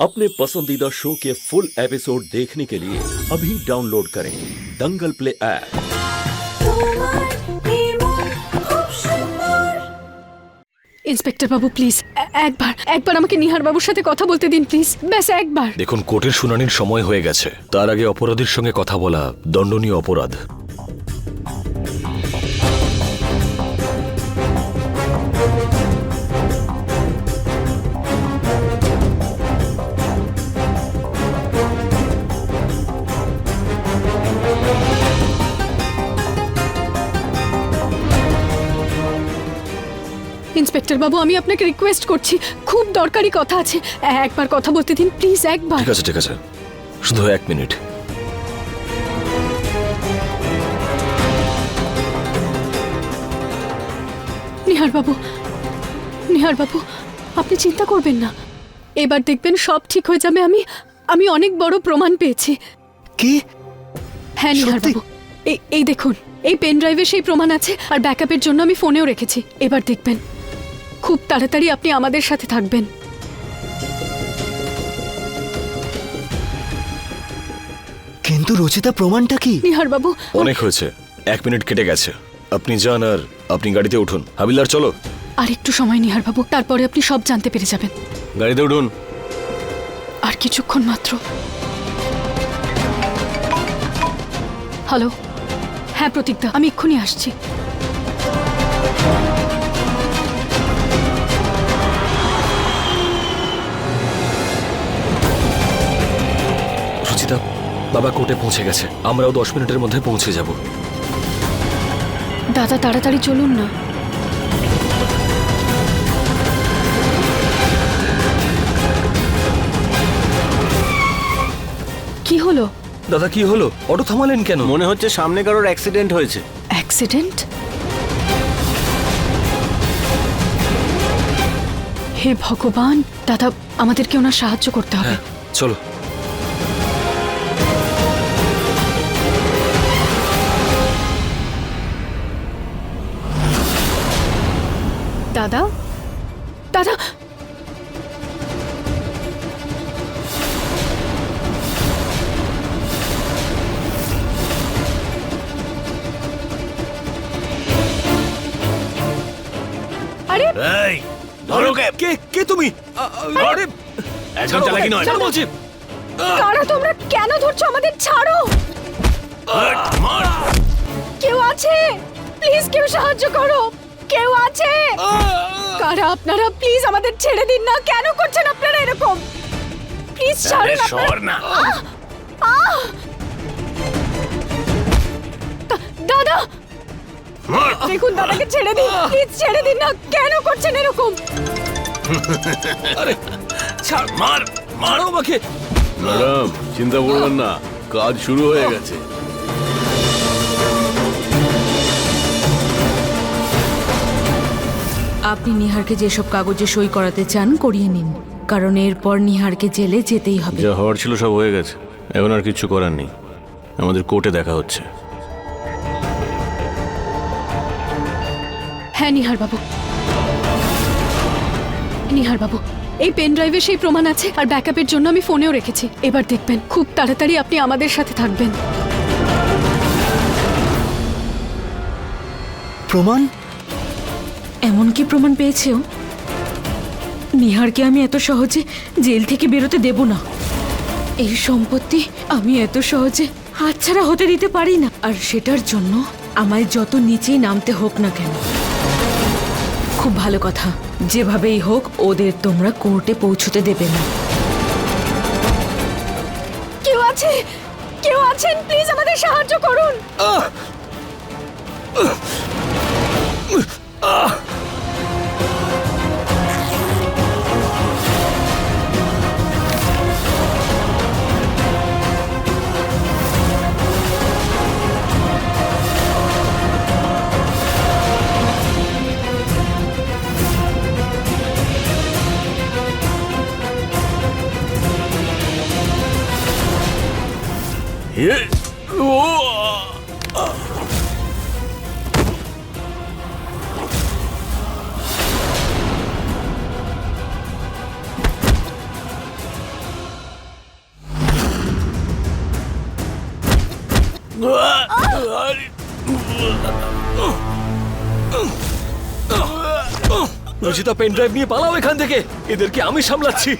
अपने पसंदीदा शो के फुल एपिसोड देखने के लिए अभी डाउनलोड करें दंगल प्ले ऐप ইন্সপেক্টর বাবু প্লিজ একবার একবার আমাকে নিহার বাবুর সাথে কথা বলতে দিন প্লিজ ব্যাস একবার দেখুন কোর্টের শুনানির সময় হয়ে গেছে তার আগে অপরাধীর সঙ্গে কথা বলা দণ্ডনীয় অপরাধ ইন্সপেক্টর বাবু আমি আপনাকে রিকোয়েস্ট করছি। খুব দরকারি কথা আছে। একবার কথা বলতে দিন প্লিজ একবার। ঠিক আছে ঠিক আছে। শুধু এক মিনিট। নিহার বাবু নিহার বাবু আপনি চিন্তা করবেন না। এবার দেখবেন সব ঠিক হয়ে যাবে। আমি আমি অনেক বড় প্রমাণ পেয়েছি। কি? হ্যাঁ নিহার বাবু। এই এই দেখুন এই পেন ড্রাইভে সেই প্রমাণ আছে। আর ব্যাকআপের জন্য আমি ফোনেও রেখেছি। এবার দেখবেন। খুব তাড়াতাড়ি আপনি আমাদের সাথে থাকবেন। কিন্তু রচিতা প্রমাণটা কি? নিহার বাবু অনেক হয়েছে। এক মিনিট কেটে গেছে। আপনি যান আর আপনি গাড়িতে উঠুন। হাবিলদার চলো। আর একটু সময় নিহার বাবু তারপরে আপনি সব জানতে পেরে যাবেন। গাড়িতে উঠুন। আর কিছুক্ষণ মাত্র। হ্যালো। হ্যাঁ প্রতীকদা আমি এক্ষুনি আসছি। বাবা কোর্টে পৌঁছে গেছে। আমরাও দশ মিনিটের মধ্যে পৌঁছে যাব। দাদা তাড়াতাড়ি চলুন না। কি হলো? দাদা কি হলো? অটো থামালেন কেন? মনে হচ্ছে সামনে কারোর অ্যাক্সিডেন্ট হয়েছে। অ্যাক্সিডেন্ট হে ভগবান দাদা আমাদেরকে ওনার সাহায্য করতে হবে। হ্যাঁ চলো। দাদা? দাদা! আরে এই ধরো কে? কে কে তুমি? আরে একদম চালাকি নয়। ছাড়ো বলছি। কারা তোমরা কেন ধরছো আমাদের? ছাড়ো! কেউ আছে? প্লিজ কেউ সাহায্য করো। কেউ আছে? কারা আপনারা? প্লিজ আমাদের ছেড়ে দিন না। কেন করছেন আপনারা এরকম? প্লিজ ছাড়ুন সর না। দাদা! দেখুন দাদাকে ছেড়ে দিন। প্লিজ ছেড়ে দিন না। কেন করছেন এরকম? আরে ছাড় মার মার। মারো আমাকে। ম্যাডাম চিন্তা করবেন না। কাজ শুরু হয়ে গেছে। আপনি নিহারকে যেসব কাগজে সই করাতে চান করিয়ে নিন। কারণ এরপর নিহারকে জেলে যেতেই হবে। যা হওয়ার ছিল সব হয়ে গেছে। এখন আর কিছু করার নেই। আমাদের কোর্টে দেখা হচ্ছে। হ্যাঁ নিহার বাবু। নিহার বাবু এই পেন ড্রাইভে সেই প্রমাণ আছে। আর ব্যাকআপের জন্য আমি ফোনেও রেখেছি। এবার দেখবেন খুব তাড়াতাড়ি আপনি আমাদের সাথে থাকবেন। প্রমাণ এমন কি প্রমাণ পেয়েছেও নিহারকে আমি এত সহজে জেল থেকে বেরোতে দেব না। এই সম্পত্তি আমি এত সহজে হাতছাড়া হতে দিতে পারি না। আর সেটার জন্য আমায় যত নিচেই নামতে হোক না কেন। খুব ভালো কথা। যেভাবেই হোক ওদের তোমরা কোর্টে পৌঁছতে দেবে না। কেউ আছে? কেউ আছেন? প্লিজ আমাদের সাহায্য করুন। এ, রুচিতা পেন ড্রাইভ নিয়ে পালাও এখান থেকে। এদেরকে আমি সামলাচ্ছি।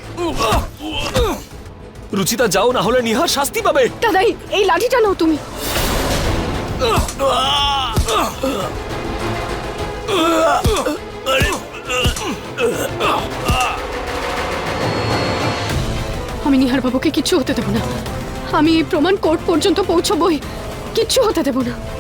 রুচিতা, যাও, না হলে নিহার শাস্তি পাবে। দাদাই, এই- লাঠিটা নাও তুমি। আমি নিহার বাবুকে কিচ্ছু হতে দেব না। আমি এই প্রমাণ কোর্ট পর্যন্ত পৌঁছবই। কিচ্ছু হতে দেব না।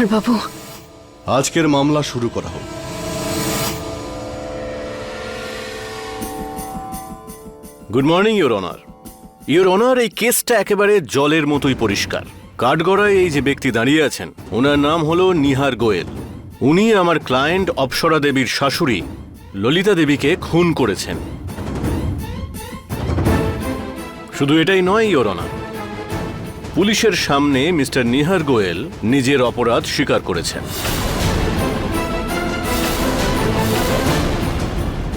নিহার বাবু। আজকের মামলা শুরু করা হোক। Good morning your honour your honour এই কেসটা একেবারে জলের মতোই পরিষ্কার। কাঠগড়ায় এই যে ব্যক্তি দাঁড়িয়ে আছেন, ওনার নাম হলো নিহার গোয়েল। উনি আমার ক্লায়েন্ট অপসরা দেবীর শাশুড়ি, ললিতা দেবীকে খুন করেছেন। শুধু এটাই নয় ইওর অনার পুলিশের সামনে মিস্টার নিহার গোয়েল নিজের অপরাধ স্বীকার করেছেন।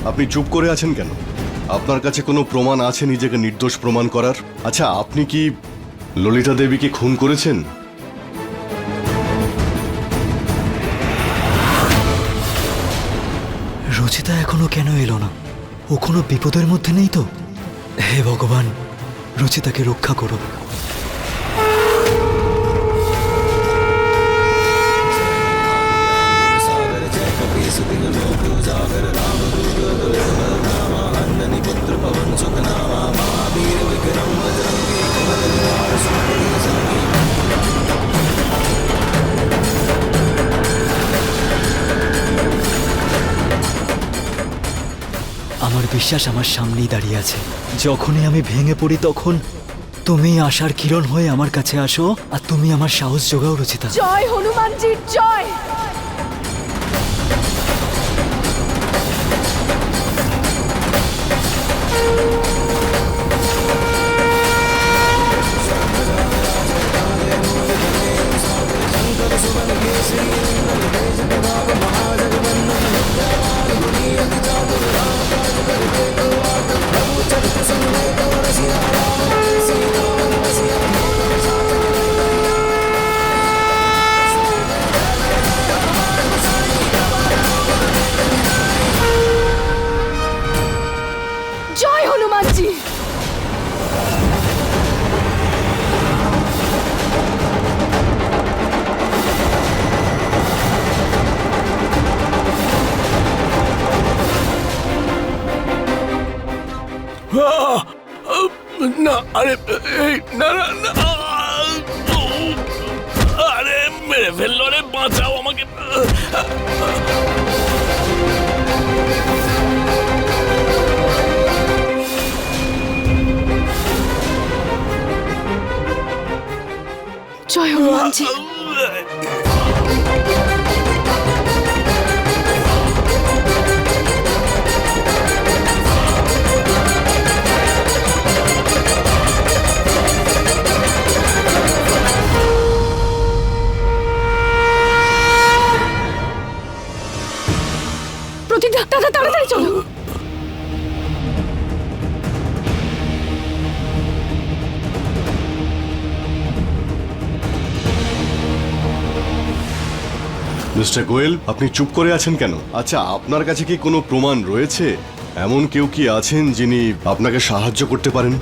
আপনি চুপ করে আছেন কেন? আপনার কাছে কোনো প্রমাণ আছে নিজেকে নির্দোষ প্রমাণ করার? আচ্ছা আপনি কি ললিতা দেবীকে খুন করেছেন? রচিতা এখনও কেন এলো না? ও কোনো বিপদের মধ্যে নেই তো? হে ভগবান রচিতাকে রক্ষা করো বিশ্বাস আমার সামনেই দাঁড়িয়ে আছে। যখনই আমি ভেঙে পড়ি তখন তুমি আশার কিরণ হয়ে আমার কাছে আসো আর তুমি আমার সাহস যোগাও, রচিতা। জয় হনুমানজির জয় জয়! হনুমানজি না আরে না না না আরে মেরে ফেলল রে বাঁচাও আমাকে জয় হনুমানজি প্রতিজ্ঞা মিস্টার গোয়েল, আপনি চুপ করে আছেন কেন? আচ্ছা আপনার কাছে কি কোনো প্রমাণ রয়েছে? এমন কেউ কি আছেন যিনি আপনাকে সাহায্য করতে পারেন?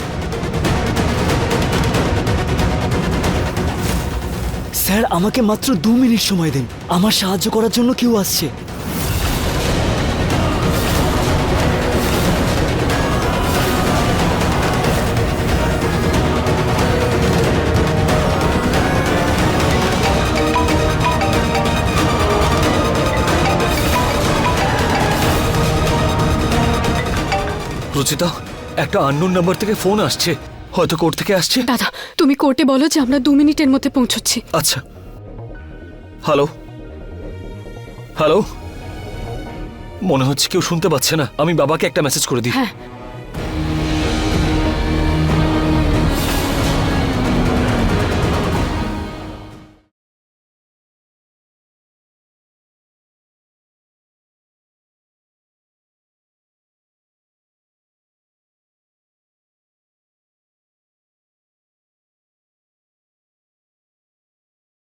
স্যার, আমাকে মাত্র দু মিনিট সময় দিন। আমার সাহায্য করার জন্য কেউ আসছে। রুচিতা একটা আননোন নাম্বার থেকে ফোন আসছে। হয়তো কোর্ট থেকে আসছে। দাদা তুমি কোর্টে বলো যে আমরা দু মিনিটের মধ্যে পৌঁছচ্ছি। আচ্ছা। হ্যালো হ্যালো মনে হচ্ছে কেউ শুনতে পাচ্ছে না। আমি বাবাকে একটা মেসেজ করে দিই। হ্যাঁ।